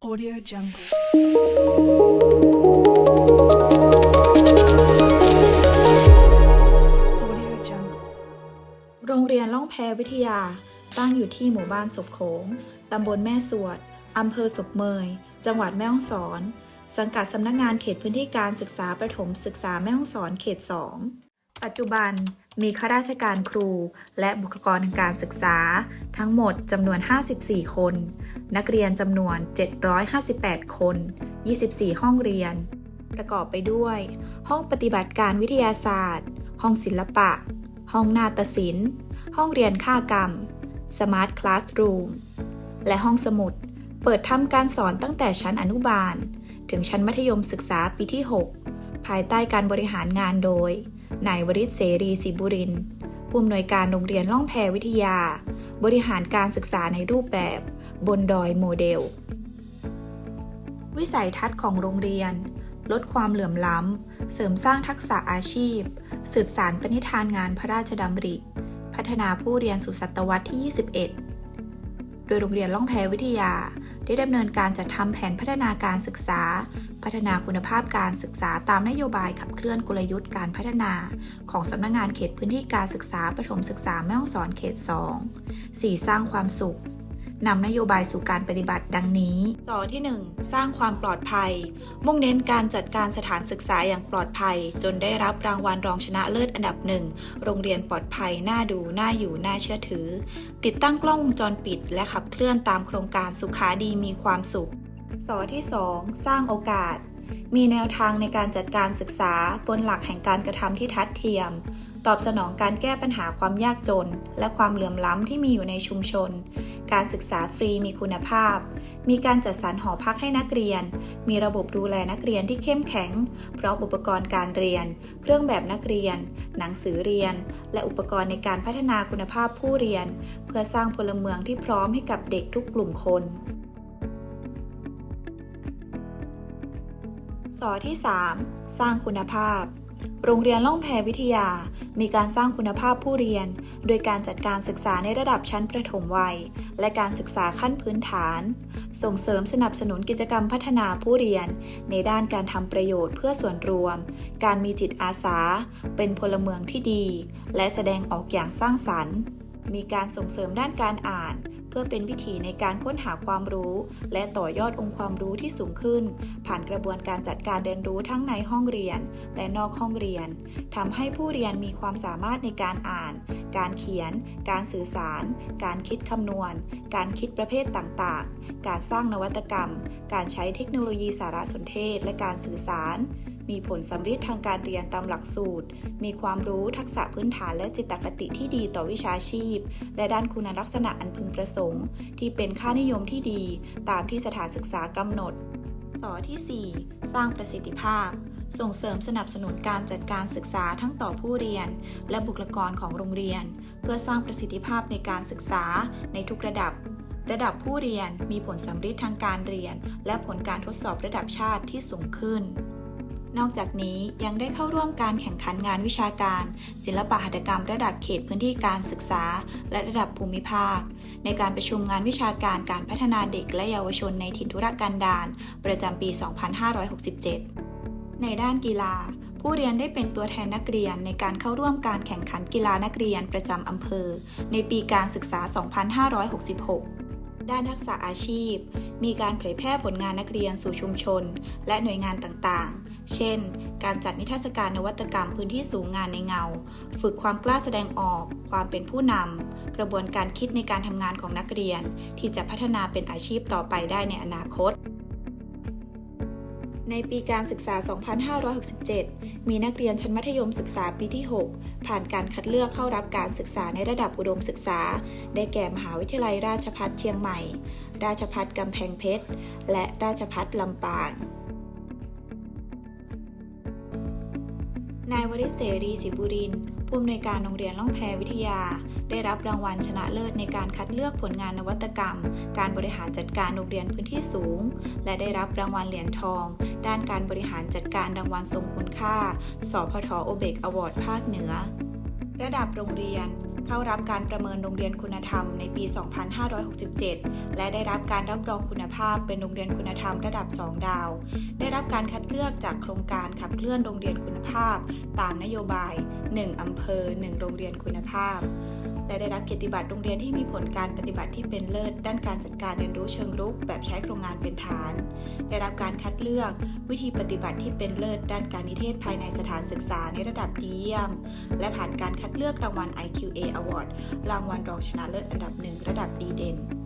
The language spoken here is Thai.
Audio Jungle. Audio Jungle. โรงเรียนล่องแพวิทยา ตั้งอยู่ที่หมู่บ้านศพโขง ตำบลแม่สวด อำเภอศพเมย จังหวัดแม่ฮ่องสอน สังกัดสำนักงานเขตพื้นที่การศึกษาประถมศึกษาแม่ฮ่องสอนเขต 2 ปัจจุบันมีข้าราชการครู และบุคลากรทางการศึกษา ทั้งหมดจำนวน 54 คน นักเรียนจำนวน 758 คน 24 ห้องเรียน ประกอบไปด้วย ห้องปฏิบัติการวิทยาศาสตร์ ห้องศิลปะ ห้องนาฏศิลป์ ห้องเรียนค่ากรรม Smart Classroom และห้องสมุด เปิดทำการสอนตั้งแต่ชั้นอนุบาล ถึงชั้นมัธยมศึกษาปีที่ 6 ภายใต้การบริหารงานโดย นายวริศเสรีศรีบุรินผู้อำนวยการโรงเรียนล่องแพวิทยา บริหารการศึกษาในรูปแบบ บนดอยโมเดล วิสัยทัศน์ของโรงเรียน ลดความเหลื่อมล้ำ เสริมสร้างทักษะอาชีพ สืบสารปณิธานงานพระราชดำริ พัฒนาผู้เรียนสู่ศตวรรษที่ 21 โดยโรงเรียนล่องแพวิทยา ได้ดำเนินการจัดทำแผนพัฒนาการศึกษา พัฒนาคุณภาพการศึกษาตามนโยบายขับเคลื่อนกลยุทธ์การพัฒนา ของสำนักงานเขตพื้นที่การศึกษาประถมศึกษาแม่ฮ่องสอนเขต 2 4 สร้างความสุข นำนโยบายสู่การปฏิบัติดังนี้สอที่ 1 สร้างความปลอดภัย มุ่งเน้นการจัดการสถานศึกษาอย่างปลอดภัย จนได้รับรางวัลรองชนะเลิศอันดับหนึ่งโรงเรียนปลอดภัยน่าดูน่าอยู่น่าเชื่อถือ ติดตั้งกล้องวงจรปิด และขับเคลื่อนตามโครงการสุขาดีมีความสุขสอที่ 2 สร้างโอกาสมีแนวทางในการจัดการศึกษาบนหลักแห่งการกระทำที่ทัดเทียม ตอบสนองการแก้ปัญหาความยากจน และความเหลื่อมล้ำที่มีอยู่ในชุมชน การศึกษาฟรีมีคุณภาพ มีการจัดสรรหอพักให้นักเรียน มีระบบดูแลนักเรียนที่เข้มแข็ง พร้อมอุปกรณ์การเรียน เครื่องแบบนักเรียน หนังสือเรียน และอุปกรณ์ในการพัฒนาคุณภาพผู้เรียน เพื่อสร้างพลเมืองที่พร้อมให้กับเด็กทุกกลุ่มคนสอที่ 3 สร้างคุณภาพ โรงเรียนล่องแพวิทยา มีการสร้างคุณภาพผู้เรียน โดยการจัดการศึกษาในระดับชั้นประถมวัย และการศึกษาขั้นพื้นฐาน ส่งเสริมสนับสนุนกิจกรรมพัฒนาผู้เรียน ในด้านการทำประโยชน์เพื่อส่วนรวม การมีจิตอาสา เป็นพลเมืองที่ดี และแสดงออกอย่างสร้างสรรค์ มีการส่งเสริมด้านการอ่าน พื่อเป็นวิธีในการค้นหาความรู้ และต่อยอดองค์ความรู้ที่สูงขึ้น ผ่านกระบวนการจัดการเรียนรู้ทั้งในห้องเรียน และนอกห้องเรียนทำให้ผู้เรียนมีความสามารถในการอ่าน การเขียน การสื่อสาร การคิดคำนวณ การคิดประเภทต่างๆ การสร้างนวัตกรรม การใช้เทคโนโลยีสารสนเทศ และการสื่อสาร มีผลสำฤทธิ์ทางการเรียนตามหลักสูตร มีความรู้ทักษะพื้นฐานและจิตคติที่ดีต่อวิชาชีพ และด้านคุณลักษณะอันพึงประสงค์ ที่เป็นค่านิยมที่ดี ตามที่สถานศึกษากำหนดสอที่ 4 สร้างประสิทธิภาพ ส่งเสริมสนับสนุนการจัดการศึกษาทั้งต่อผู้เรียน และบุคลากรของโรงเรียน เพื่อสร้างประสิทธิภาพในการศึกษาในทุกระดับ ระดับผู้เรียนมีผลสำฤทธิ์ทางการเรียน และผลการทดสอบระดับชาติที่สูงขึ้น นอกจากนี้ยังได้เข้าร่วมการแข่งขันงานวิชาการ ศิลปหัตถกรรมระดับเขตพื้นที่การศึกษา และระดับภูมิภาค ในการประชุมงานวิชาการการพัฒนาเด็กและเยาวชนในถิ่นธุรกันดารประจำปี 2567 ในด้านกีฬา ผู้เรียนได้เป็นตัวแทนนักเรียนในการเข้าร่วมการแข่งขันกีฬานักเรียนประจำอำเภอ ในปีการศึกษา 2566ด้านทักษะอาชีพ มีการเผยแพร่ผลงานนักเรียนสู่ชุมชน และหน่วยงานต่างๆ เช่น การจัดนิทรรศการนวัตกรรมพื้นที่สูงงานในเงา ฝึกความกล้าแสดงออก ความเป็นผู้นำ กระบวนการคิดในการทำงานของนักเรียน ที่จะพัฒนาเป็นอาชีพต่อไปได้ในอนาคตในปีการศึกษา 2567 มีนักเรียนชั้นมัธยมศึกษาปีที่ 6 ผ่านการคัดเลือกเข้ารับการศึกษาในระดับอุดมศึกษา ได้แก่มหาวิทยาลัยราชภัฏเชียงใหม่ ราชภัฏกำแพงเพชร และราชภัฏลำปาง นายวริศเสรีศิบุรินผู้อำนวยการโรงเรียนล่องแพวิทยา ได้รับรางวัลชนะเลิศในการคัดเลือกผลงานนวัตกรรม การบริหารจัดการโรงเรียนพื้นที่สูง และได้รับรางวัลเหรียญทอง ด้านการบริหารจัดการรางวัลทรงคุณค่า สพทโอเบกอวอร์ดภาคเหนือ ระดับโรงเรียน เข้ารับการประเมินโรงเรียนคุณธรรมในปี 2567 และได้รับการรับรองคุณภาพเป็นโรงเรียนคุณธรรมระดับ 2 ดาว ได้รับการคัดเลือกจากโครงการขับเคลื่อนโรงเรียนคุณภาพ ตามนโยบาย 1 อำเภอ 1 โรงเรียนคุณภาพ และได้รับเกียรติบัตรโรงเรียนที่มีผลการปฏิบัติที่เป็นเลิศ ด้านการจัดการเรียนรู้เชิงรุก แบบใช้โครงงานเป็นฐาน ได้รับการคัดเลือก วิธีปฏิบัติที่เป็นเลิศ ด้านการนิเทศภายในสถานศึกษาในระดับดีเยี่ยม และผ่านการคัดเลือกรางวัล IQA Award รางวัลรองชนะเลิศอันดับหนึ่งระดับดีเด่น